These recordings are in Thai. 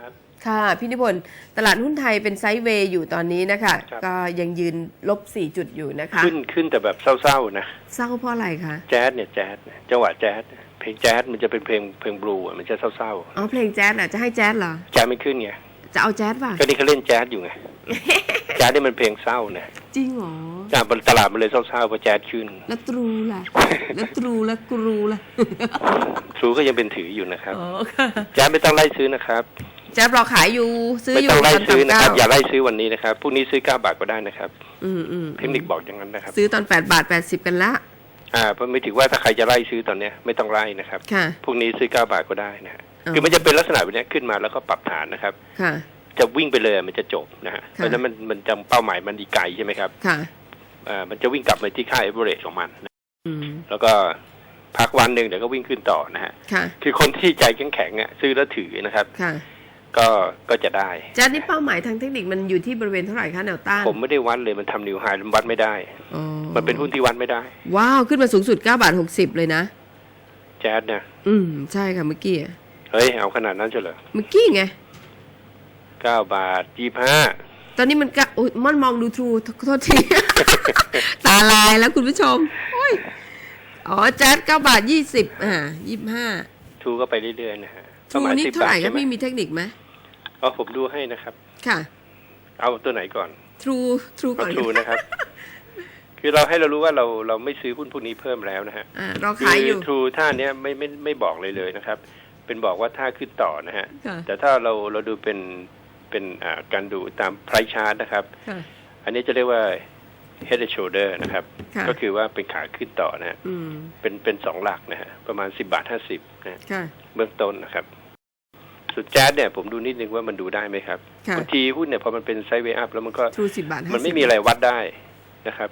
ครับค่ะพี่นิพนธ์ตลาดหุ้นไทยเป็นไซด์เวย์อยู่ตอนนี้นะคะ ครับ ก็ยังยืนลบ4จุดอยู่นะคะ ขึ้นขึ้นแต่แบบเศร้าๆนะเศร้าเพราะอะไรคะ แจ๊สเนี่ยแจ๊สเนี่ยจังหวะแจ๊สเนี่ยเพลงแจ๊สมันจะเป็นเพลงเพลงบลูอะมันจะเศร้าอ๋อเพลงแจ๊สเหรอจะให้แจ๊สเหรอ ๆแจ๊สไม่ขึ้นไงจะเอาแจ๊สป่ะ ก็นี่เขาเล่นแจ๊สอยู่ไง แจ๊สนี่มันเพลงเศร้านะจริงเหรอจากตลาดมันเลยเศร้าๆเพราะแจ๊สขึ้น แล้วตรูล่ะ แล้วตรูแล้วกรูล่ะ ซูก็ยังเป็นถืออยู่นะครับ อ๋อค่ะ แจ๊สไม่ต้องไล่ซื้อนะครับ แจ๊สรอขายอยู่ซื้อไม่อยู่ต้องไล่ตอนซื้อนะครับต่ำอย่าไล่ซื้อวันนี้นะครับพรุ่งนี้ซื้อเก้าบาทก็ได้นะครับ อืมอืมเทคนิคบอกอย่างนั้นนะครับ ซื้อตอน8บาท80กันละอ่าเพราะไม่ถือว่าถ้าใครจะไล่ซื้อตอนเนี้ยไม่ต้องไล่นะครับค่ะพรุ่งนี้ซื้อเก้าบาทก็ได้นะฮะอ๋อคือมันจะเป็นลักษณะแบบเนี้ยขึ้นมาแล้วก็ปรับฐานนะครับ ค่ะ จะวิ่งไปเลยมันจะจบนะฮะเพค่ะราะฉะนั้นมันมันจำเป้าหมายมันดีไกลใช่ไหมครับ ค่ะอ่ามันจะวิ่งกลับมาที่ค่าเอเวอเรจของมันนะอืมแล้วก็พักวันหนึ่งเดี๋ยวก็วิ่งขึ้นต่อนะฮะค่ะคือคนที่ใจแข็งๆอะซื้อแล้วถือนะครับค่ะ ก็ก็จะได้แจ๊สนี่เป้าหมายทางเทคนิคมันอยู่ที่บริเวณเท่าไหร่คะแนวต้าน ผมไม่ได้วัดเลยมันทำนิวไฮมันวัดไม่ได้อ๋อมันเป็นหุ้นที่วัดไม่ได้ ว้าว ขึ้นมาสูงสุด9บาท60เลยนะแจ๊ดเนี่ยอืม ใช่ค่ะเมื่อกี้อะเฮ้ย เอาขนาดนั้นเฉลยเมื่อกี้ไงเก้าบาทยี่ห้าตอนนี้มันกะอุ้ยมันมองดูทรูโทษที ตาลายแล้วคุณผู้ชมโอ้ยอ๋อแจ๊ด9บาท20อ่า25ทูก็ไปเรื่อยๆนะฮะทรูนี่เท่าไหร่ใช่คะไหมพี่มีเทคนิคไหม อ๋อผมดูให้นะครับ ค่ะ เอาตัวไหนก่อนทรูทรูเอาก่อนทูนะครับ คือเราให้เรารู้ว่าเราเราไม่ซื้อหุ้นพวกนี้เพิ่มแล้วนะฮะอ่าเราคืขายอยู่ทูท่าเนี้ยไม่ไม่ไม่บอกเลยเลยนะครับ เป็นบอกว่าท่าขึ้นต่อนะฮะค่ะแต่ถ้าเราเราดูเป็นเป็นอ่าการดูตาม price chart นะครับค่ะอันนี้จะเรียกว่า head and shoulder นะครับค่ะก็คือว่าเป็นขาขึ้นต่อนะฮะอืมเป็นเป็นสองหลักนะฮะประมาณสิบาทห้าสิบนะฮะค่ะเบื้องต้นนะครับ สุดแจ๊ดเนี่ยผมดูนิดนึงว่ามันดูได้ไหมครับค่ะบางทีหุ้นเนี่ยพอมันเป็นไซด์เวย์อัพแล้วมันก็ทรู10บาท50มันไม่มีอะไรวัดได้นะครับ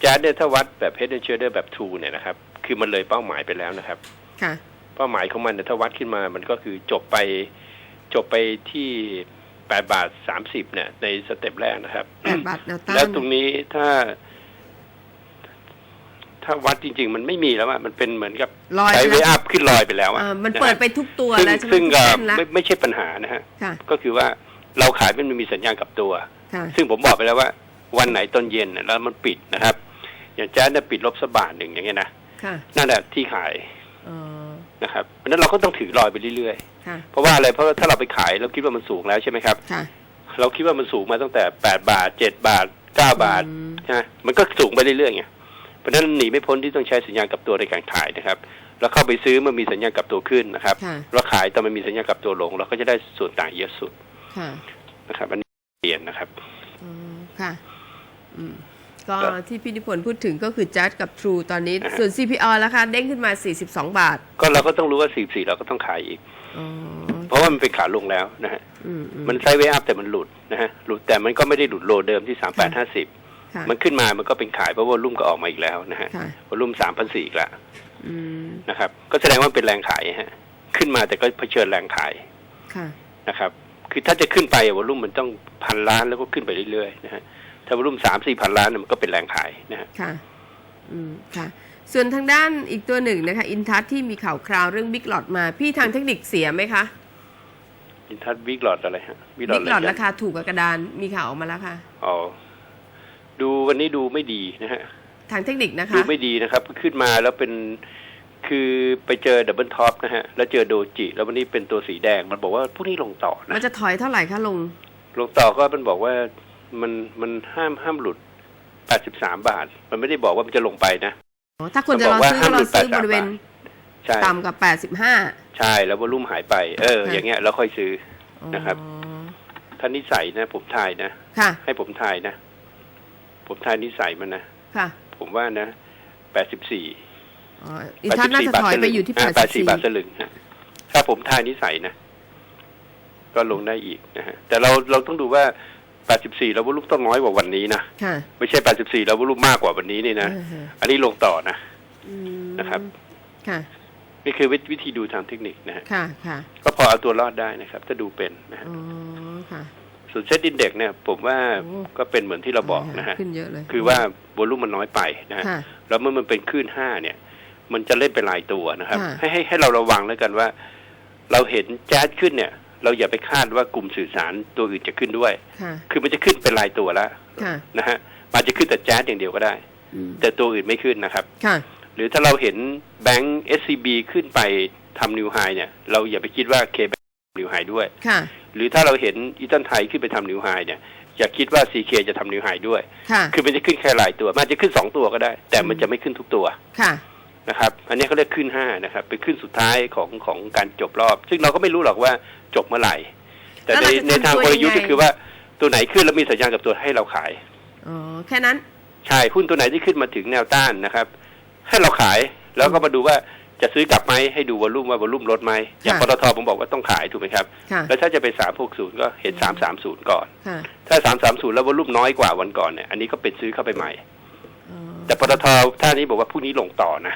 แจ๊ดเนี่ยถ้าวัดแบบ head and shoulder แบบ two เนี่ยนะครับ คือมันเลยเป้าหมายไปแล้วนะครับค่ะเป้าหมายของมันเนี่ยถ้าวัดขึ้นมา มันก็คือจบไปจบไปที่แปดบาทสามสิบเนี่ย ในสเต็ปแรกนะครับ8บาทแนวต้านแล้วตรงนี้ถ้า ถ้าวัดจริง ๆ มันไม่มีแล้วอะมันเป็นเหมือนกับลอยไซไปด์เวแล้วย์อัพขึ้นลอยไปแล้วอะอ่ามันนะฮะเปิดไปทุกตัวซึ่งแล้วใช่ไหมซึ่งก็ทุกเส้นแล้วไม่ไม่ใช่ปัญหานะฮะค่ะก็คือว่าเราขายมันมีสัญญาณกลับตัวค่ะซึ่งผมบอกไปแล้วว่า วันไหนตอนเย็นน่ะแล้วมันปิดนะครับ อย่างแจ๊สเนี่ยปิดลบสกบาทหนึ่งอย่างเงี้ยนะค่ะนั่นแหละที่ขายอ๋อนะครับเพราะฉะนั้นเราก็ต้องถือลอยไปเรื่อยค่ะๆเพราะว่าอะไรเพราะว่าถ้าเราไปขายเราคิดว่ามันสูงแล้วใช่ไหมครับค่ะเราคิดว่ามันสูงมาตั้งแต่แปดบาทเจ็ดบาทเก้าบาทอืมใช่ไหมมันก็สูงไปเรื่อยๆไงเพ ราะฉะนั้นหนีไม่พ้นที่ต้องใช้สัญญาณกลับตัวในการขายนะครับแล้วเข้าไปซื้อเมื่อมีสัญญาณกลับตัวขึ้นนะครับค่ะเราขายตอนมันมีสัญญาณกลับตัวลง เราก็จะได้ส่วนต่างเยอะสุดค่ะนะครับอันนี้เปลี่ยนนะครับอ๋อค่ะอืมก็ครับที่พี่นิพนธ์พูดถึงก็คือจัดกับ True ตอนนี้อ่าฮะส่วน CPO ราคาเด้งขึ้นมา 42 บาท ก็เราก็ต้องรู้ว่าสี่สี่เราก็ต้องขายอีกอ๋อเพราะว่ามันเป็นขาลงแล้วนะฮะอืมอืมมันไซด์เวย์อัพแต่มันหลุดนะฮะหลุดแต่มันก็ไม่ได้หลุดโลเดิมที่สา มแปดห้าสิบค่ะมันขึ้นมามันก็เป็นขายเพราะว่ารุ่มก็ออกมาอีกแล้วนะฮะค่ะวอลุ่มสามพันสี่อีกแล้วอืมนะครับ ก็แสดงว่าเป็นแรงขายฮะ ขึ้นมาแต่ก็เผชิญแรงขายค่ะนะครับ คือถ้าจะขึ้นไปวอลุ่มมันต้องพันล้านแล้วก็ขึ้นไปเรื่อยๆนะฮะถ้าวอลุ่มสามสี่พันล้านเนี่ยมันก็เป็นแรงขายนะฮะค่ะ อืมค่ะ ส่วนทางด้านอีกตัวหนึ่งนะคะ อินทัศที่มีข่าวคราวเรื่องบิ๊กหลอดมาพี่ทางเทคนิคเสียไหมคะอินทัศวิกหลอดอะไรฮะวิกหลอดบิ๊กหลอดอะไรราคาถูกกับกระดานมีข่าวออกมาแล้วค่ะอ๋อ ดูวันนี้ดูไม่ดีนะฮะทางเทคนิคนะดูคะไม่ดีนะครับ ขึ้นมาแล้วเป็นคือไปเจอดับเบิลท็อปนะฮะ แล้วเจอโดจิ แล้ววันนี้เป็นตัวสีแดงมันบอกว่าพวกนี้ลงต่อมันนะจะถอยเท่าไหร่คะลง ลงต่อก็มันบอกว่ามันมันห้ามห้ามหลุด 83 บาท มันไม่ได้บอกว่ามันจะลงไปนะอ๋อถ้าคนจะรอซื้อก็รอซื้อบริเวณใช่ต่ำกว่า85 ใช่แล้ววอลุ่มหายไป เออค่ะอย่างเงี้ยแล้วค่อยซื้อนะครับอ๋อถ้านิสัยนะ ผมทายนะค่ะให้ผมทายนะ ผมทายนิสัยมันนะค่ะผมว่านะ84อ๋ออินทัศน่าจะถอยไปอยู่ที่84บาทส84ลึงฮะถ้าผมทายนิสัยนะ ก็ลงได้อีกนะฮะแต่เราเราต้องดูว่า84แล้ววอลุ่มต้องน้อยกว่าวันนี้นะค่ะไม่ใช่84แล้ววอลุ่มมากกว่าวันนี้นี่นะอ่าฮะอันนี้ลงต่อนะอืมนะครับ ค่ะนี่คือวิวิธีดูทางเทคนิคนะฮะค่ะ ค่ะ ก็พอเอาตัวรอดได้นะครับ ถ้าดูเป็นนะฮะอ๋อค่ะ ส่วนเซ็ตดินเด็กเนี่ยผมว่าโอ้ก็เป็นเหมือนที่เราบอกนะฮะขึ้นเยอะเลยคือว่าวอลุ่มมันน้อยไปนะฮะค่ะแล้วเมื่อมันเป็นคลื่นห้าเนี่ย มันจะเล่นเป็นลายตัวนะครับค่ะให้ให้ให้เราระวังแล้วกันว่า เราเห็นแจ๊สขึ้นเนี่ย เราอย่าไปคาดว่ากลุ่มสื่อสารตัวอื่นจะขึ้นด้วยค่ะคือมันจะขึ้นเป็นรายตัวแล้วค่ะนะฮะมันจะขึ้นแต่แจ๊สอย่างเดียวก็ได้อืมแต่ตัวอื่นไม่ขึ้นนะครับค่ะหรือถ้าเราเห็นแบงก์ SCB ขึ้นไปทำนิวไฮเนี่ย เราอย่าไปคิดว่า K แบงก์นิวไฮด้วยค่ะ หรือถ้าเราเห็นอีตันไทยขึ้นไปทำนิวไฮเนี่ยอย่าคิดว่า CK จะทำนิวไฮด้วยค่ะคือมันจะขึ้นแค่หลายตัวมันอาจจะขึ้นสองตัวก็ได้ แต่มันจะไม่ขึ้นทุกตัวค่ะนะครับ อันนี้เขาเรียกขึ้นห้านะครับ เป็นขึ้นสุดท้ายของของการจบรอบ ซึ่งเราก็ไม่รู้หรอกว่าจบเมื่อไหร่ แต่แล้วในเราจะในทางทำตัวกลยุทธ์ยังไงก็คือว่าตัวไหนขึ้นแล้วมีสัญญาณกับตัวให้เราขายอ๋อแค่นั้น ใช่หุ้นตัวไหนที่ขึ้นมาถึงแนวต้านนะครับ ให้เราขายแล้วก็มาดูว่า จะซื้อกลับไหมให้ดูวอลุ่มว่าวอลุ่มลดไหมอย่างปค่ะตทผมบอกว่าต้องขายถูกไหมครับค่ะแล้วถ้าจะเป็นสามหกศูนย์ก็เห็นสามสามศูนย์ก่อนค่ะถ้าสามสามศูนย์แล้ววอลุ่มน้อยกว่าวันก่อนเนี่ยอันนี้ก็เป็นซื้อเข้าไปใหม่อ๋อแต่ปตทท่านี้บอกว่าพรุ่งนี้ลงต่อนะ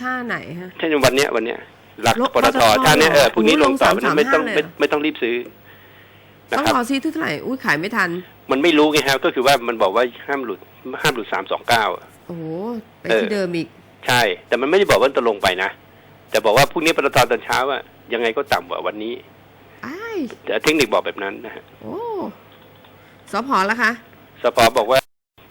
ท่าไหนฮะเช่นวันเนี้ยวันเนี้ยหลักลงปตทปตทท่าเนี้ยเออเหรอพรุ่งนี้ลงต่อโอ้โหลงไม่ต้อง335เลยไม่เหรอไม่ต้องรีบซื้อนะต้องครับรอซื้อที่เท่าไหร่อุ้ยขายไม่ทัน มันไม่รู้ไงครับก็คือว่ามันบอกว่าห้ามหลุดห้ามหลุดสามสองเก้าโอ้โหไปเออที่เดิมอีก ใช่ แต่มันไม่ได้บอกว่าจะลงไปนะแต่บอกว่าพรุ่งนี้ปตทตอนเช้าอะยังไงก็ต่ำกว่าวันนี้อ้ายแต่เทคนิคบอกแบบนั้นนะฮะโอ้สพแล้วคะสปอบอกว่า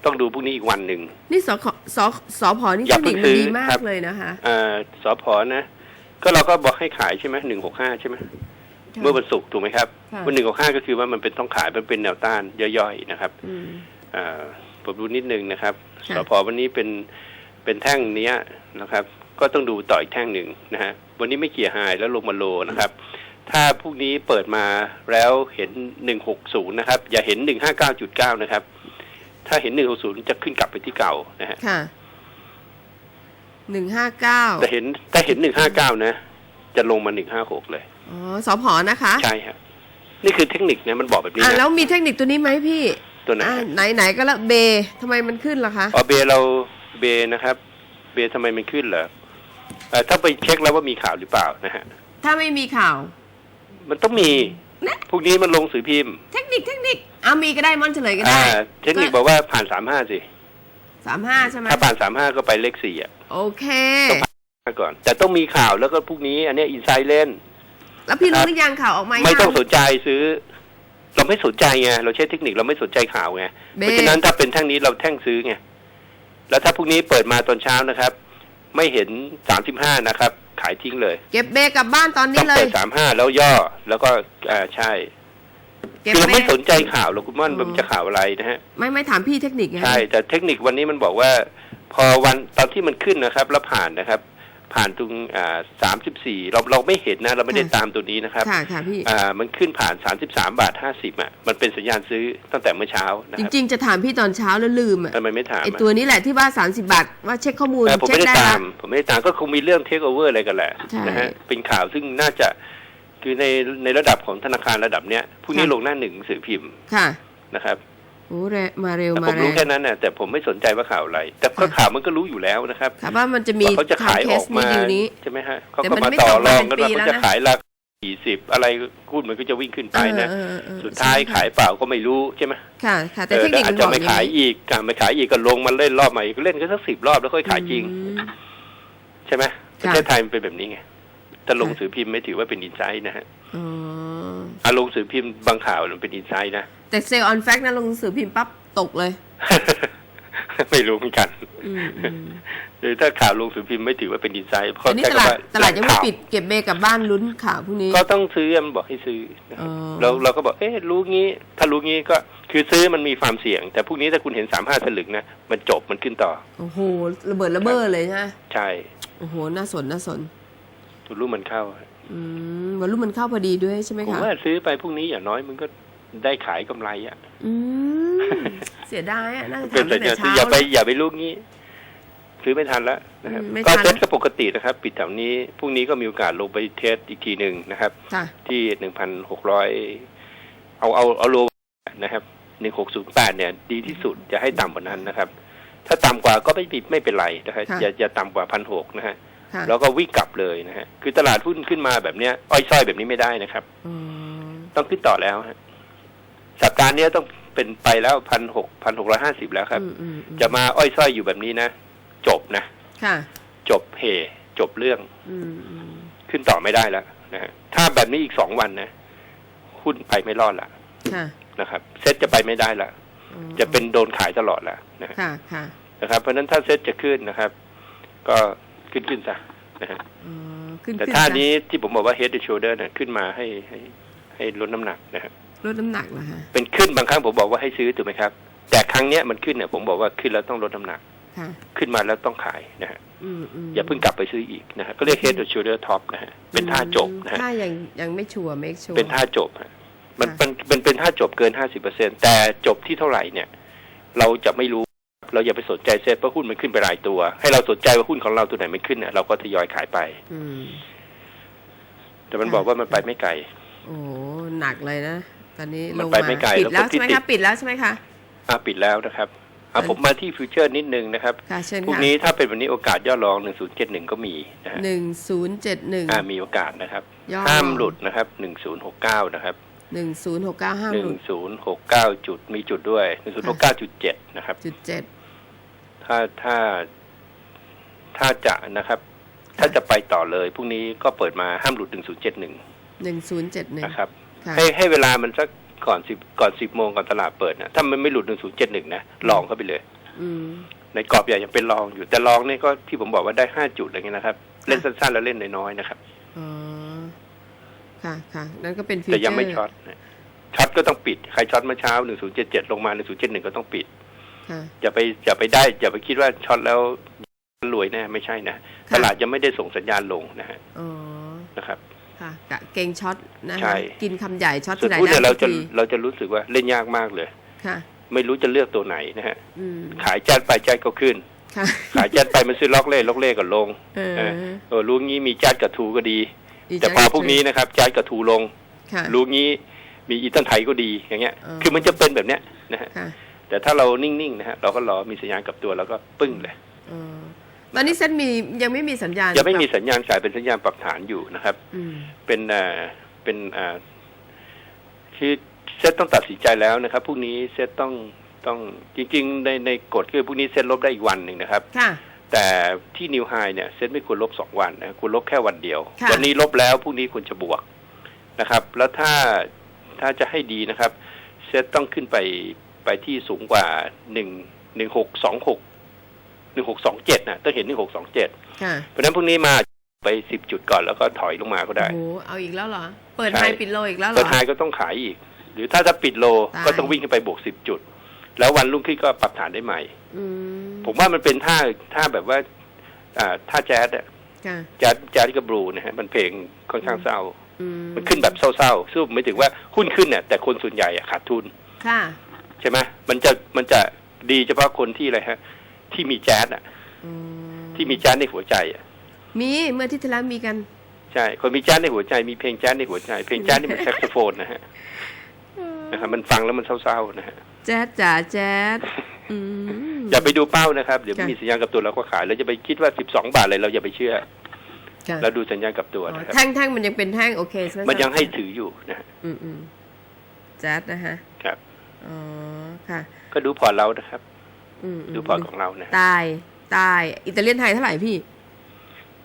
ต้องดูพรุ่งนี้อีกวันหนึ่งนี่สขสสพนี่อเทย่าคเพิ่นิคงมันซื้อดีมาครักบเลยนะคะเอ่อสพนะ ก็เราก็บอกให้ขายใช่ไหมหนึ่งหกห้าใช่ไหมเมื่อวันศุกร์ถูกไหมครับค่ะวันหนึ่งหกห้าก็คือว่ามันเป็นต้องขายมันเป็นแนวต้านย่อยๆนะครับอืมอ่าผมดูนิดนึงนะครับค่ะสพวันนี้เป็น เป็นแท่งเนี้ยนะครับ ก็ต้องดูต่ออีกแท่งหนึ่งนะฮะวันนี้ไม่เกี่ยร์ไฮแล้วลงมาโลนะครับ ถ้าพรุ่งนี้เปิดมาแล้วเห็นหนึ่งหกศูนย์นะครับ อย่าเห็นหนึ่งห้าเก้าจุดเก้านะครับ ถ้าเห็นหนึ่งหกศูนย์จะขึ้นกลับไปที่เก่านะฮะค่ะหนึ่งห้าเก้าแต่เห็นถ้าเห็นหนึ่งห้าเก้านะ จะลงมาหนึ่งห้าหกเลยอ๋อสพนะคะ ใช่ฮะนี่คือเทคนิคนะมันบอกแบบนี้อะนะแล้วมีเทคนิคตัวนี้ไหมพี่ ตัวไหนอะฮะไหนไหนก็แล้วเบทำไมมันขึ้นล่ะคะอ๋อเบเรา เบนะครับ เบทำไมมันขึ้นเหรอเอ่อถ้าไปเช็คแล้วว่ามีข่าวหรือเปล่านะฮะ ถ้าไม่มีข่าวมันต้องมี นะพรุ่งนี้มันลงสือพิมพ์เทคนิคเทคนิคเอามีก็ได้มอนเฉลยก็อ่าได้เทคนิคบอกว่าผ่านสามห้าสิ สามห้าใช่ไหมถ้าผ่านสามห้าก็ไปเลขสี่อะโอเค ก่อน แต่ต้องมีข่าวแล้วก็พรุ่งนี้ อันเนี้อินไซด์เล่น แล้วพี่ครัรู้บหรือยังข่าวออกมาไม่ต้องยังสนใจซื้อ เราไม่สนใจไง เราใช้เทคนิคเราไม่สนใจข่าวไงเบเพราะฉะนั้นถ้าเป็นแท่งนี้เราแท่งซื้อไง แล้วถ้าพรุ่งนี้เปิดมาตอนเช้านะครับ ไม่เห็นสามสิบห้านะครับ ขายทิ้งเลยเก็บเบกลับบ้านตอนต้นี้องเลเปิยดสามห้าแล้วย่อแล้วก็อ่าใช่เก็บคือเราเบไม่สนใจข่าวหรอกคุณม่อนอ๋อมันจะข่าวอะไรนะฮะ ไม่ไม่ถามพี่เทคนิคไงใช่ แต่เทคนิควันนี้มันบอกว่า พอวันตอนที่มันขึ้นนะครับ แล้วผ่านนะครับ ผ่านตรงอ่าสามสิบสี่เราเราไม่เห็นนะเราไม่ได้ตามตัวนี้นะครับค่ะค่ะพี่อ่ามันขึ้นผ่านสามสิบสามบาทห้าสิบอะมันเป็นสัญญาณซื้อตั้งแต่เมื่อเช้านะจครับริงๆจะถามพี่ตอนเช้าแล้วลืมอะทำไมไม่ถามไออะตัวนี้แหละที่ว่า30บาทว่าเช็คข้อมูลเออผมเช็คไม่ได้ได้ตาละมผมไม่ได้ตามก็คงมีเรื่องเทคโอเวอร์อะไรกันแหละใช่นะฮะเป็นข่าวซึ่งน่าจะคือในในระดับของธนาคารระดับเนี้ยพรุ่งนี้ค่ะลงหน้าหนึ่งหนังสือพิมพ์ค่ะนะครับโอ้เรมาเร็วแต่มาผมแรรู้งแค่นั้นน่ะแต่ผมไม่สนใจว่าข่าวอะไร แต่ก็ค่ะข่าวมันก็รู้อยู่แล้วนะครับค่ะว่ามันจะมีว่าเขาจะขายทำเคออสกนี้มาดีลนี้เขาใช่ไหมฮะเขาแต่ก็มันมาไม่ต่อตกรมาองเป็นกันว่าปีเขาแล้วจะนะขายราคาสี่สิบอะไรหุ้นมันก็จะวิ่งขึ้นไปนะเออเออเออสุดท้ายใช่ค่ะขายเปล่าก็ไม่รู้ใช่ไหมค่ะค่ะแต่เออเทคแล้นิวคอามัจนจะบอกไม่อย่างขายนี้อีกการไม่ขายอีกก็ลงมาเล่นรอบใหม่ก็เล่นกันสักสิบรอบแล้วค่อยขายจริงอืมใช่ไหมปค่ะระเทศไทยมันเป็นแบบนี้ไง ถ้าลงค่ะสือพิมพ์ไม่ถือว่าเป็นอินไซด์นะฮะอ๋ออารมณ์สือพิมพ์บางข่าวมันเป็นอินไซด์นะ แต่เซลล์ออนแฟกนะลงหนังสือพิมพ์ปั๊บตกเลย ไม่รู้เหมือนกันอืมอืมหรือถ้าข่าวลงสือพิมพ์ไม่ถือว่าเป็นอินไซด์เพราะอันนี้ใช้ตลาดคำว่าตลาดยังไม่ข่วปิดเก็บเบกลับบ้านลุ้นข่าวพรุ่งนี้ ก็ต้องซื้อมันบอกให้ซื้อนะครับอ๋อเราเราก็บอกเอ๊ะรู้งี้ ถ้ารู้งี้ก็คือซื้อมันมีความเสี่ยง แต่พรุ่งนี้ถ้าคุณเห็นสามห้าสลึงนะมันจบมันขึ้นต่อ โอ้โหระเบิดระเบ้อเลยนะใช่โอ้โหน่าสนน่าสน ทุนรู้มันเข้าอืมวันรุ่มมันเข้าพอดีด้วยใช่ไหมผมคะว่าซื้อไปพรุ่งนี้อย่างน้อยมันก็ได้ขายกำไรอะ อืมเสียดายอะน่าจะเป็นทำสัตั้ญงแต่ญาณซื้เช้าออย่าไปแล้วอย่าไปลูกงี้ซื้อไม่ทันแล้วนะครับอืมไม่ก็ทันเซ็ตก็ปกตินะครับ ปิดแถวนี้พรุ่งนี้ก็มีโอกาสลงไปเทสอีกทีหนึ่งนะครับค่ะที่หนึ่งพันหกร้อยเอาเอาเอาโลนะครับหนึ่งหกศูนย์แปดเนี่ย ดีที่สุดจะให้ต่ำกว่านั้นนะครับ ถ้าต่ำกว่าก็ไม่ผิดไม่เป็นไรนะครับค่ะอย่าอย่าต่ำกว่าพันหกนะฮะค่ะ แล้วก็วิ่งกลับเลยนะฮะคือตลาดหุ้นขึ้นมาแบบเนี้ยอ้อยส้อยแบบนี้ไม่ได้นะครับอืมต้องขึ้นต่อแล้วฮะสัปดาห์เนี้ยต้องเป็นไปแล้วพันหกพันหกร้อยห้าสิบแล้วครับอืมอืมอืมจะมาอ้อยส้อยอยู่แบบนี้นะ จบนะค่ะจบเหจบเรื่องอืมอืมขึ้นต่อไม่ได้แล้วนะฮะถ้าแบบนี้อีกสองวันนะหุ้นไปไม่รอดละค่ะนะครับเซ็ตจะไปไม่ได้ละอ๋อจะเป็นโดนขายตลอดละนะฮะค่ะค่ะนะครับเพราะฉะนั้นถ้าเซ็ตจะขึ้นนะครับ ก็ ขึ้นขึ้นซะนะฮะอ๋อขึ้นแต่ขึ้นท่าซะนี้ที่ผมบอกว่า head and shoulder นะขึ้นมาให้ให้ให้ลดน้ำหนักนะฮะลดน้ำหนักเหรอคะเป็นขึ้นบางครั้งผมบอกว่าให้ซื้อถูกไหมครับ แต่ครั้งเนี้ยมันขึ้นเนี่ยผมบอกว่าขึ้นแล้วต้องลดน้ำหนักค่ะขึ้นมาแล้วต้องขายนะฮะอืมอืมอย่าเพิ่งกลับไปซื้ออีกนะฮะก็เรียก head and shoulder top นะฮะเป็นท่าจบนะฮะท่ายังยังไม่ชัวร์ make sure เป็นท่าจบฮะมันค่ะเป็นเป็นเป็นท่าจบเกินห้าสิบเปอร์เซ็นแต่จบที่เท่าไหร่เนี่ย เราจะไม่รู้ เราอย่าไปสนใจเซ็ตเพราะหุ้นมันขึ้นไปหลายตัว ให้เราสนใจว่าหุ้นของเราตัวไหนมันขึ้นเนี่ยเราก็ทยอยขายไป อืมแต่มันค่ะบอกว่ามันไปไม่ไกลโอ้หนักเลยนะตอนนี้มันลงไปมาไม่ไกลปิดแล้แล้ววคนที่ใช่ไหมติคะดปิดแล้วใช่ไหมคะอะปิดแล้วนะครับอะเอ้ยผมมาที่ฟิวเจอร์นิดนึงนะครับค่ะเชิญพรุ่งค่ะนี้ถ้าเป็นวันนี้โอกาสย่อรองหนึ่งศูนย์เจ็ดหนึ่งก็มีนะฮะหนึ่งศูนย์เจ็ดหนึ่งอ่ามีโอกาสนะครับย่อห้ามหลุดนะครับหนึ่งศูนย์หกเก้านะครับหนึ่งศูนย์หกเก้าห้ามหนึ่หงลุดศูนย์หกเก้าจุดมีจุดด้วยหนึ่งศูนย์หกเก้าจุดเจ็ดนะครับจุดเจ็ด ถ้าถ้าถ้าจะนะครับ ถ้าจะไปต่อเลยพรุ่งนี้ก็เปิดมาห้ามหลุด1071หนึ่งศูนย์เจ็ดหนึ่งนะครับค่ะให้ให้เวลามันสักก่อนสิบก่อนสิบโมงก่อนตลาดเปิดนะถ้ามันไม่หลุด1071นะลองเข้าไปเลยอืมในกรอบใหญ่ยังเป็นลองอยู่แต่ลองนี่ก็ที่ผมบอกว่าได้ห้าจุดอะไรเงี้ยนะครับ เล่นสั้นๆแล้วเล่นน้อยๆนะครับอ๋อค่ะค่ะนั่นก็เป็นฟิวเจอแต่ร์ยังไม่ช็อตนะช็อตก็ต้องปิด ใครช็อตเมื่อเช้า1077ลงมา1071ก็ต้องปิดค่ะ อย่าไปอย่าไปได้อย่าไปคิดว่าช็อตแล้วรวยแน่ไม่ใช่นะค่ะตลาดยังไม่ได้ส่งสัญญาณลงนะฮะอ๋อนะครับค่ะกะเก่งช็อตนะใช่คะกินคำใหญ่ช็อตส่วที่นไหนหุ้นได้เนี่ยเราทุจะกทีเราจะรู้สึกว่าเล่นยากมากเลยค่ะ ไม่รู้จะเลือกตัวไหนนะฮะอืมขายจัดไปจัดก็ขึ้นค่ะขายจัดไปมันซื้อล็อกเล่ล็อกเล่ก็ลงเออเออเออรู้งี้มีจัดกับทูก็ดีดีแต่จังพอพวกนี้นะครับจัดกับทูลงค่ะรู้งี้มีอีตันไทยก็ดีอย่างเงี้ยอ๋อคือมันจะเป็นแบบเนี้ยนะฮะค่ะ แต่ถ้าเรานิ่งๆนะฮะเราก็รอมีสัญญาณกลับตัวแล้วก็ปึ้งเลยอ๋อตอนนี้เซ็ตมียังไม่มีสัญญาณยังไม่มีปรับสัญญาณขายเป็นสัญญาณปรับฐานอยู่นะครับอืมเป็นเอ่อเป็นเอ่อคือเซตต้องตัดสินใจแล้วนะครับพรุ่งนี้เซตต้องต้องจริง ๆ ในในกฎคือพรุ่งนี้เซตลบได้อีกวันหนึ่งนะครับค่ะแต่ที่นิวไฮเนี่ยเซตไม่ควรลบสองวันนะควรลบแค่วันเดียวค่ะวันี้ลบแล้วพรุ่งนี้ควรจะบวกนะครับ แล้วถ้าถ้าจะให้ดีนะครับ เซตต้องขึ้นไป ไปที่สูงกว่าหนึ่งหนึ่งหกสองหกหนึ่งหกสองเจ็ดนะต้องเห็นหนึ่งหกสองเจ็ดค่ะเพราะฉะนั้นพรุ่งนี้มาไปสิบจุดก่อนแล้วก็ถอยลงมาก็ได้โอ้โหเอาอีกแล้วเหรอ เปิดใช่ไฮปิดโลอีกแล้วเหรเปิอดไฮก็ต้องขายอีก หรือถ้าจะปิดโลตายก็ต้องวิ่งขึ้นไปบวกสิบจุด แล้ววันรุ่งขึ้นก็ปรับฐานได้ใหม่อืมผมว่ามันเป็นท่าท่าแบบว่า อ่าท่าแจ๊สอะค่ะแจ๊สแจ๊สกับบลูนะฮะมันเพลงค่อนข้างเศร้าอืมมันขึ้นแบบเศร้าๆซึ่งไม่ถึงว่าหุ้นขึ้นเนี่ยแต่คนส่วนใหญ่อะขาดทุน ค่ะ ใช่ไหมมันจะมันจะดีเฉพาะคนที่อะไรฮะ ที่มีแจ๊สอะอืมที่มีแจ๊สในหัวใจอะมีเมื่ออาที่ที่แล้วมีกัน ใช่ คนมีแจ๊สในหัวใจ มีเพลงแจ๊สในหัวใจ เพลงแจ๊สนี่มันแซกโซโฟนนะฮะนะครับมันฟังแล้วมันเศร้าๆนะฮะแจ๊ดจ๋าแจ๊ดอืมอย่าไปดูเป้านะครับ เดี๋ยวค่ะมีสัญญาณกับตัวเราก็ขายแล้วจะไปคิดว่า12บาทอะไรเราอย่าไปเชื่อค่ะเราดูสัญญาณกับตัวอ๋อนะครับแท่งแท่งมันยังเป็นแท่งโอเคใช่ไหมมันยังให้ถืออยู่นะฮะอืมอืมแจ๊ดนะฮะครับ อ๋อค่ะ ก็ดูพอร์ตเรานะครับ อืมมดูพอร์ตของเรานะตายตายอิตาเลียนไทยเท่าไหร่พี่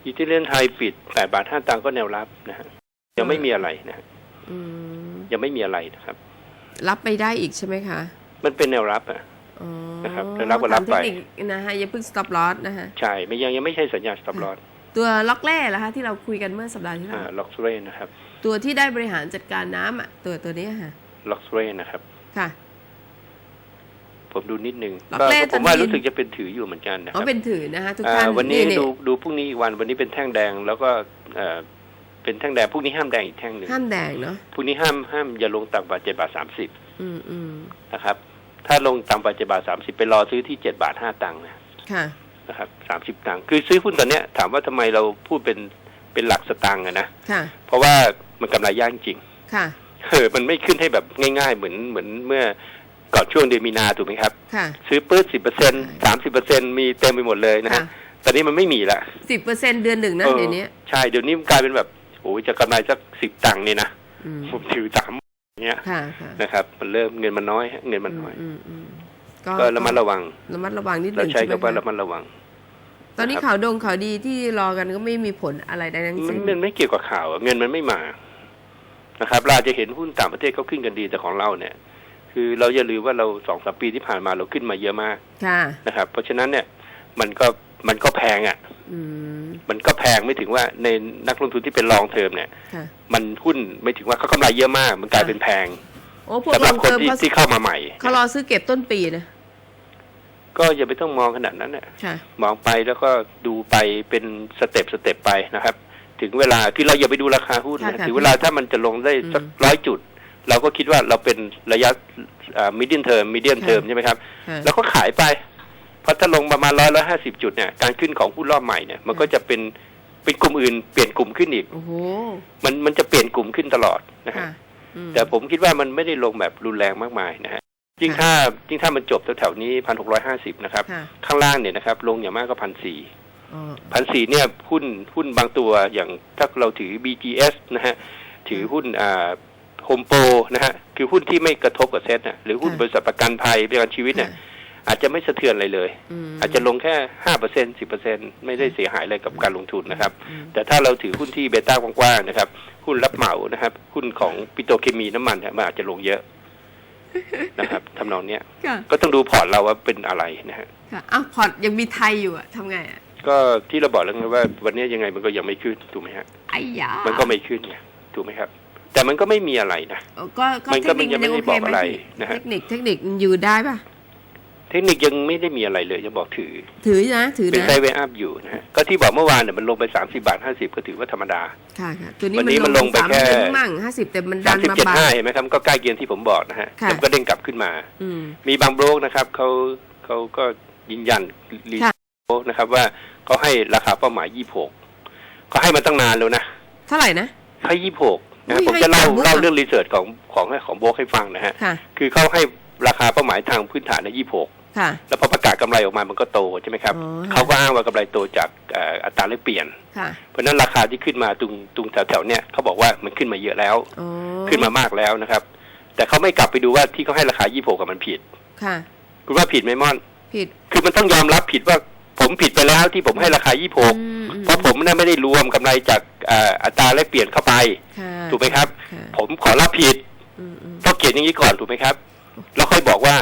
อิตาเลียนไทยปิด8บาท5ตังค์ก็แนวรับนะฮะยังไม่มีอะไรนะฮะอืมยังไม่มีอะไรนะครับ รับไปได้อีกใช่ไหมคะ มันเป็นแนวรับอะอ๋อนะครับแล้วรับก็รับไปตามเทคนิคนะฮะอย่าเพิ่ง stop loss นะฮะใช่ไม่ยังยังไม่ใช่สัญญาณ stop loss ตัวล็อกแร่ล่ะคะที่เราคุยกันเมื่อสัปดาห์ที่แล้อ่าวล็อกเรนนะครับ ตัวที่ได้บริหารจัดการน้ำอะตัวตัวเนี้ยค่ะ ล็อกเรนนะครับ ค่ะ ผมดูนิดนึงล็อกก็เรนผมว่าตอนนี้รู้สึกจะเป็นถืออยู่เหมือนกันนะคอ๋อรับเป็นถือนะคะทุกอ่าท่านวันนี้นี่ดูดูพรุ่งนี้อีกวันวันนี้เป็นแท่งแดงแล้วก็เอ่อเป็นแท่งแดงพรุ่งนี้ห้ามแดงอีกแท่งหนึ่งห้ามแดงเนาะพรุ่งนี้ห้ามห้ามอย่าลงต่ำกว่าเจ็ดบาทสามสิบอืมอืมนะครับ ถ้าลงต่ำกว่าเจ็ดบาทสามสิบไปรอซื้อที่เจ็ดบาทห้าตังค์นะค่ะนะครับสามสิบตังค์คือซื้อหุ้นตอนเนี้ย ถามว่าทำไมเราพูดเป็นเป็นหลักสตางค์อะนะค่ะเพราะว่ามันกำไรยากจริงค่ะเออมันไม่ขึ้นให้แบบง่าย ๆ เหมือนเหมือนเมื่อ ก่อนช่วงเดือนมีนาถูกไหมครับค่ะซื้อปื้ดสิบเปอร์เซ็นสามสิบเปอร์เซ็นมีเต็มไปหมดเลยนะค่ะฮะตอนนี้มันไม่มีละสิบเปอร์เซ็นเดือนหนึ่งนะเออเดี๋ยวนี้ใช่เดี๋ยวนี้มันกลายเป็นแบบโอ้ยจะกำไรสักสิบตังค์เนี่ยนะอืมผมถือสามเนี้ยค่ะค่ะนะครับ มันเริ่มเงินมันน้อยฮะเงินมันน้อยอืมอืมก็ระมัดระวังระมัดระวังนิดหเรานึ่งใช้ใช่ไหมคำว่าคะระมัดระวัง ตอนนี้นะครับข่าวดงข่าวดีที่รอกันก็ไม่มีผลอะไรใดทั้งมัสิ้นนมันไม่เกี่ยวกับข่าวอะเงินมันไม่มานะครับ เราอาจจะเห็นหุ้นต่างประเทศเขาขึ้นกันดีแต่ของเราเนี่ย คือเราอย่าลืมว่าเราสองสามปีที่ผ่านมาเราขึ้นมาเยอะมากค่ะนะครับ เพราะฉะนั้นเนี่ยมันก็มันก็แพงอะอืมมันก็แพงไม่ถึงว่าในนักลงทุนที่เป็นลองเทอมเนี่ยค่ะมันหุ้นไม่ถึงว่าเขากำไรเยอะมาก มันกลายเป็นแพงโอ้พวกสำหลรับงคนเติมที่เขาที่เข้ามาใหม่เขารอซื้อเก็บต้นปีนะก็อย่าไปต้องมองขนาดนั้นน่ะค่ะมองไปแล้วก็ดูไปเป็นสเต็ปสเต็ปไปนะครับ ถึงเวลาที่เราอย่าไปดูราคาหุ้นค่ะนะค่ะถึงเวลาถ้ามันจะลงได้สักอืมร้อยจุด เราก็คิดว่าเราเป็นระยะมิดเดิลเทอมมิดเดิลค่ะเทอมใช่ไหมครับค่ะแล้วก็ขายไปเพราะถ้าลงประมาณร้อยร้อยห้าสิบจุดเนี่ยการขึ้นของหุ้นรอบใหม่เนี่ยมันก็จะเป็นเป็นกลุ่มอื่นเปลี่ยนกลุ่มขึ้นอีกโอ้โหมันมันจะเปลี่ยนกลุ่มขึ้นตลอดนะฮะค่ะอืมแต่ผมคิดว่ามันไม่ได้ลงแบบรุนแรงมากมายนะฮะยิ่งค่ะถ้ายิ่งถ้ามันจบแถวๆนี้พันหกร้อยห้าสิบนะครับค่ะข้างล่างเนี่ยนะครับ ลงอย่างมากก็พันสี่อ๋อพันสี่เนี่ยหุ้นหุ้นบางตัวอย่างถ้าเราถือ BGS นะฮะถือหุ้นอ่า โฮมโปรนะฮะคือหุ้นที่ไม่กระทบกับเซ็ตนะหรือหุ้นบริษัทประกันภัยประกันชีวิตเนี่ยค่ะอาจจะไม่สะเทือนอะไรเลยมอาจจะลงแค่ห้าเปอร์เซ็นสิบเปอร์เซ็นไม่ได้เสียหายอะไรกับการลงทุนนะครับอืมแต่ถ้าเราถือหุ้นที่เบต้ากว้างๆนะครับ หุ้นรับเหมานะครับ หุ้นของปิโตรเคมีน้ำมันเนี่ยมันอาจจะลงเยอะนะครับทำนองเนี้ยค่ะก็ต้องดูพอร์ตเราว่าเป็นอะไรนะฮะค่ะอ้าวพอร์ตยังมีไทยอยู่อะทำไงอะก็ที่เราบอกแล้วไงว่า วันนี้ยังไงมันก็ยังไม่ขึ้นถูกไหมฮะไอ้ยามันก็ไม่ขึ้นไงถูกไหมครับ แต่มันก็ไม่มีอะไรนะเออก็ก็มันเทก็คนิคยังไม่มันยังได้โอเคบอกไหมอะไรพี่นะฮะเทคนิคเทคนิคมันยืนได้ปะเทคนิคยังไม่ได้มีอะไรเลยยังบอกถือ ถือนะถือเป็นนะไซด์เวย์อัพอยู่นะฮะก็ที่บอกเมื่อวานเนี่ยมันลงไปสามสิบาทห้าสิบก็ถือว่าธรรมดาค่ะค่ะตัวนี้วันนี้มันลงมันลงไปสามแค่เดือนมั่งห้าสิบแต่มันดัสามนสิบมาเจ็ดบาห้าเห็นไหมครับก็ใกล้เคียงที่ผมบอกนะฮะค่ะแล้วก็เด้งกลับขึ้นมาอืมมีบางโบรกนะครับเขาเขาก็ยืนยันรีค่ะโบนะครับว่าเขาให้ราคาเป้าหมายยี่หกเขาให้มาตั้งนานแล้วนะเท่าไหร่นะให้ยี่หก นะอุ้ยผมจะเล่าให้ต่ำมากเล่าเรื่องรีเสิร์ชของของของโบรกให้ฟังนะฮะค่ะคือเขาให้ราคาเป้าหมายทางพื้นฐานในยี่หกค่ะแล้วพอประกาศกำไรออกมามันก็โตใช่ไหมครับอ๋อเขาก็อ้างว่ากำไรโตจากเอ่ออัตราแลกเปลี่ยนค่ะเพราะฉะนั้นราคาที่ขึ้นมาตรงตรงแถวๆเนี้ยเขาบอกว่ามันขึ้นมาเยอะแล้วอ๋อขึ้นมามากแล้วนะครับ แต่เขาไม่กลับไปดูว่าที่เขาให้ราคายี่หกกับมันผิดค่ะคุณว่าผิดไหมม่อน ผิด คือมันต้องยอมรับผิดว่าผมผิดไปแล้วที่ผมให้ราคายี่หกอืมอืมเพราะผมน่ะไม่ได้รวมกำไรจากเอ่ออัตราแลกเปลี่ยนเข้าไปค่ะ ถูกไหมครับค่ะผมขอรับผิดอืมอืมต้องเขียนอย่างนี้ก่อนถูกไหมครับ แล้วค่อยบอกว่า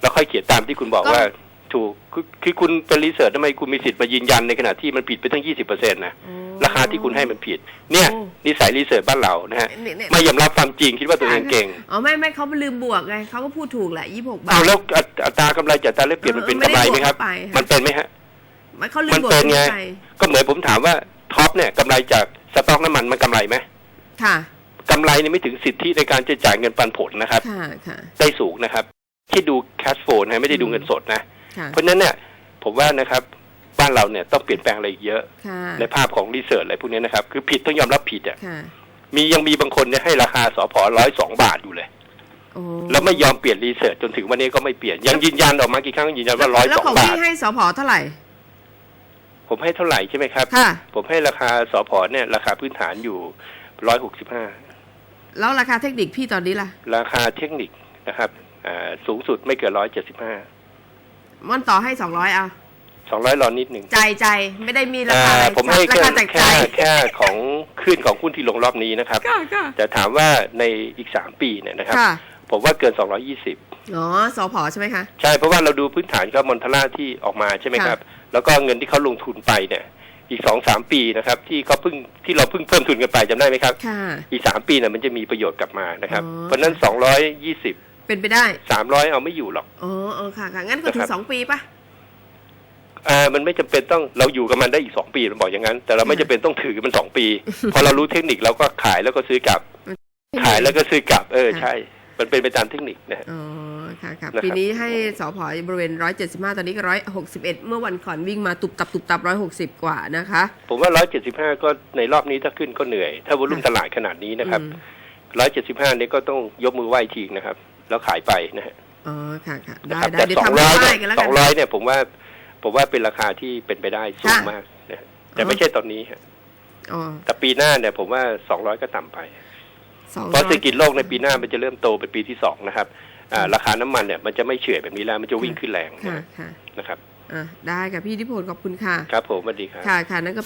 แล้วค่อยเขียนตามที่คุณบอกก็ว่า ถูกคือคือคุณเป็นรีเสิร์ชทำไมคุณมีสิทธิ์มายืนยันในขณะที่มันผิดไปตั้งยี่สิบเปอร์เซ็นต์นะอ๋อราคาที่คุณให้มันผิด เนี่ยโอ้นิสัยรีเสิร์ชบ้านเรานะฮะเนี่ยเนี่ยไม่ยอมรับความจริงคิดว่าตัวเองเก่งอ๋อไม่ไม่เขาลืมบวกไงเขาก็พูดถูกแหละยี่หกบาเอาทแล้วอัตอัตรากำไรจากอัตราแลกเปลี่ยนมันเป็นเออกำไรไหมครับไม่ได้บวกเข้าไปค่ะมันเป็นไหมฮะไม่เขาลืมมันบวกเป็นไงปก็เหมือนผมถามว่าท็อปเนี่ยกำไรจากสต็อกน้ำมันมันกำไรไหม ค่ะกำไรเนี่ยไม่ถึงสิทธิในการจะจ่ายเงินปันผลนะครับ ค่ะค่ะ ได้สูงนะครับ ที่ดูแคชโฟลนะไม่ได้ดูเงินสดนะ ค่ะ เพราะฉะนั้นเนี่ยผมว่านะครับบ้านเราเนี่ยต้องเปลี่ยนแปลงอะไรอีกเยอะ ค่ะ ในภาพของรีเสิร์ชอะไรพวกนี้นะครับ คือผิดต้องยอมรับผิดอะค่ะ มียังมีบางคนเนี่ยให้ราคาสอพอร้อยสองบาทอยู่เลย โอ้แล้วไม่ยอมเปลี่ยนรีเสิร์ชจนถึงวันนี้ก็ไม่เปลี่ยน ยังยืนยันออกมากี่ครั้งก็ยืนยันว่าร้อยแล้วสองของบาพี่ทให้สพเท่าไหร่ ผมให้เท่าไหร่ใช่ไหมครับ ค่ะ ผมให้ราคาสอพอเนี่ยราคาพื้นฐานอยู่ ร้อยหกสิบห้าแล้วราคาเทคนิคพี่ตอนนี้ล่ะ ราคาเทคนิคนะครับอ่าสูงสุดไม่เกินร้อยเจ็ดสิบห้ามันต่อให้สองร้อยอะสองร้อยรอนนิดหนึ่งใจใจไม่ได้มีราคาอะไรผมให้ราแค่คาจากใจแค่แค่ของขึ้นของหุ้นที่ลงรอบนี้นะครับค่ะค่ะแต่ถามว่าในอีกสามปีเนี่ยนะครับค่ะผมว่าเกินสองร้อยี่สิบอ๋อสพใช่ไหมคะ ใช่เพราะว่าเราดูพื้นฐานเขามอนทาร่าที่ออกมาใช่ไหมครับ แล้วก็เงินที่เขาลงทุนไปเนี่ย อีกสองสามปีนะครับ ที่เขาเพิ่งที่เราเพิ่งเพิ่มทุนกันไปจำได้ไหมครับค่ะอีกสามปีเนี่ยมันจะมีประโยชน์กลับมานะครับอ๋อเพราะฉะนั้นสองร้อยยี่สิบเป็นไปได้สามร้อยเอาไม่อยู่หรอกอ๋อเออค่ะค่ะงั้นก็ถึนะครังบสองปีปะอ่ามันไม่จำเป็นต้องเราอยู่กับมันได้อีกสองปีมันบอกอย่างนั้น แต่เราไม่จำเป็นต้องถือมันสองปี พอเรารู้เทคนิคเราก็ขายแล้วก็ซื้อกลับ ขายแล้วก็ซื้อกลับ เออใช่ มันเป็นไปตามเทคนิคนะฮะอ๋อค่ะค่ะนะครับปีนี้ให้สพบริเวณร้อยเจ็ดสิบห้าตอนนี้ก็ร้อยหกสิบเอ็ดเมื่อวันก่อนวิ่งมาตุบตับตุบตับร้อยหกสิบกว่านะคะ ผมว่าร้อยเจ็ดสิบห้าก็ในรอบนี้ถ้าขึ้นก็เหนื่อย ถ้าวอลุ่มตลาดขนาดนี้นะครับอืมร้อยเจ็ดสิบห้านี่ก็ต้องยกมือไหว้ทีนะครับ แล้วขายไปนะฮะอ๋อค่ะค่ะนะได้ครับได้แต่เดี๋ยวสองทำร้อยให้เนี่ยกันแล้วสกัอนงร้อยเนี่ยผมว่าผมว่าเป็นราคาที่เป็นไปได้สูงค่ะมากนะฮะแต่ไม่ใช่ตอนนี้ฮะอ๋อแต่ปีหน้าเนี่ยผมว่าสองร้อยก็ต่ำไปสอง เพราะเศรษฐกิจโลกในปีหน้ามันจะเริ่มโตเป็นปีที่สองนะครับอ่าราคาน้ำมันเนี่ยมันจะไม่เฉื่อยแบบนี้แล้วมันจะวิ่งขึ้นแรงค่ะนะค่ะนะครับอะได้ค่ะพี่ทิพลขอบคุณค่ะ ครับผมสวัสดีครับค่ะค่ะนั่นก็